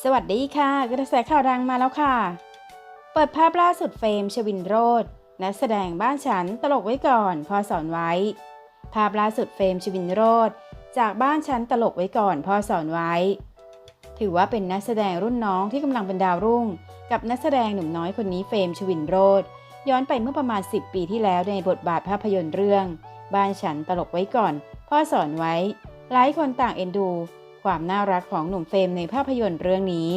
สวัสดีค่ะ กระแสข่าวดังมาแล้วค่ะ เปิดภาพล่าสุดเฟรมชวินโรดนักแสดงบ้านฉันตลกไว้ก่อนพอสอนไว้ ภาพล่าสุดเฟรมชวินโรดจากบ้านฉันตลกไว้ก่อนพอสอนไว้ ถือว่าเป็นนักแสดงรุ่นน้องที่กำลังเป็นดาวรุ่ง กับนักแสดงหนุ่มน้อยคนนี้เฟรมชวินโรดย้อนไปเมื่อประมาณ 10 ปีที่แล้วในบทบาทภาพยนตร์เรื่อง บ้านฉันตลกไว้ก่อนพ่อสอนไว้ หลายคนต่างเอ็นดู ความน่ารักของหนุ่มเฟรมในภาพยนตร์เรื่องนี้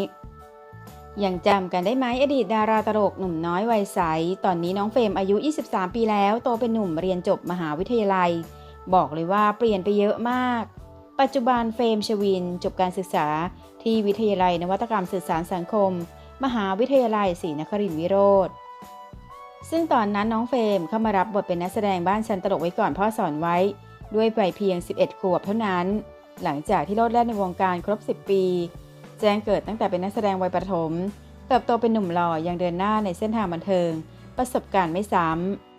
ยังจำกันได้ไหมอดีตดาราตลกหนุ่มน้อยวัยใส ตอนนี้น้องเฟรมอายุ 23 ปีแล้ว โตเป็นหนุ่มเรียนจบมหาวิทยาลัย บอกเลยว่าเปลี่ยนไปเยอะมาก ปัจจุบันเฟรมชวิน จบการศึกษา ที่วิทยาลัยนวัตกรรมสื่อสารสังคม มหาวิทยาลัยศรีนครินทรวิโรธซึ่งตอนนั้นน้องเฟรมเข้ามารับบทเป็นนักแสดงบ้านฉันตลกไว้ก่อนพ่อสอนไว้ ด้วยวัยเพียง 11 ขวบเท่านั้น หลังจากที่โลดแล่นในวงการครบ 10 ปี แจ้งเกิดตั้งแต่เป็นนักแสดงวัยประถม เติบโตเป็นหนุ่มหล่อยังเดินหน้าในเส้นทางบันเทิง ประสบการณ์ไม่ซ้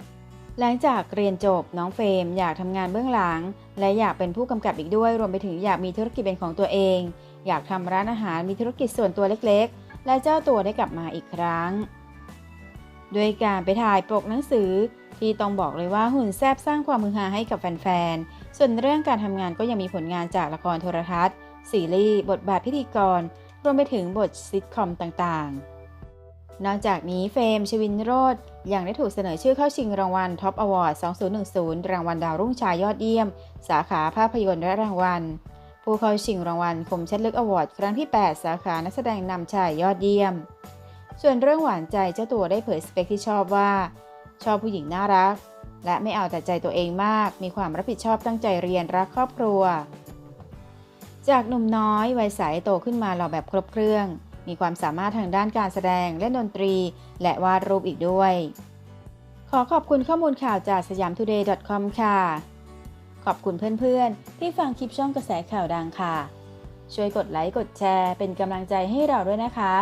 ำหลังจากเรียนจบน้องเฟรมอยากทำงานเบื้องหลัง และอยากเป็นผู้กำกับอีกด้วย รวมไปถึงอยากมีธุรกิจเป็นของตัวเอง อยากทำร้านอาหารมีธุรกิจส่วนตัวเล็กๆ และเจ้าตัวได้กลับมาอีกครั้งด้วยการไปถ่ายปกหนังสือที่ต้องบอกเลยว่าหุ่นแซบสร้างความมือฮาให้กับแฟนๆ ส่วนเรื่องการทำงานก็ยังมีผลงานจากละครโทรทัศน์ซีรีส์บทบาทพิธีกร รวมไปถึงบทซิทคอมต่างๆ นอกจากนี้เฟรมชวินโรธยังได้ถูกเสนอชื่อเข้าชิงรางวัลท็อปอวอร์ด 2010 รางวัลดาวรุ่งชายยอดเยี่ยม สาขาภาพยนตร์และรางวัล ผู้เข้าชิงรางวัลคมชัดลึกอวอร์ดครั้งที่ 8 สาขานักแสดงนำชายยอดเยี่ยม ส่วนเรื่องหวานใจเจ้าตัวได้เผยสเปคที่ชอบว่า ชอบผู้หญิงน่ารัก และไม่เอาแต่ใจตัวเองมาก มีความรับผิดชอบตั้งใจเรียนรักครอบครัว จากหนุ่มน้อยวัยใสโตขึ้นมาหล่อแบบครบเครื่อง มีความสามารถทางด้านการแสดงเล่นดนตรี และวาดรูปอีกด้วย ขอขอบคุณข้อมูลข่าวจากสยามทูเดย์ .com ค่ะ ขอบคุณเพื่อนๆ ที่ฟังคลิปช่องกระแสข่าวดังค่ะ ช่วยกดไลค์กดแชร์เป็นกำลังใจให้เราด้วยนะคะ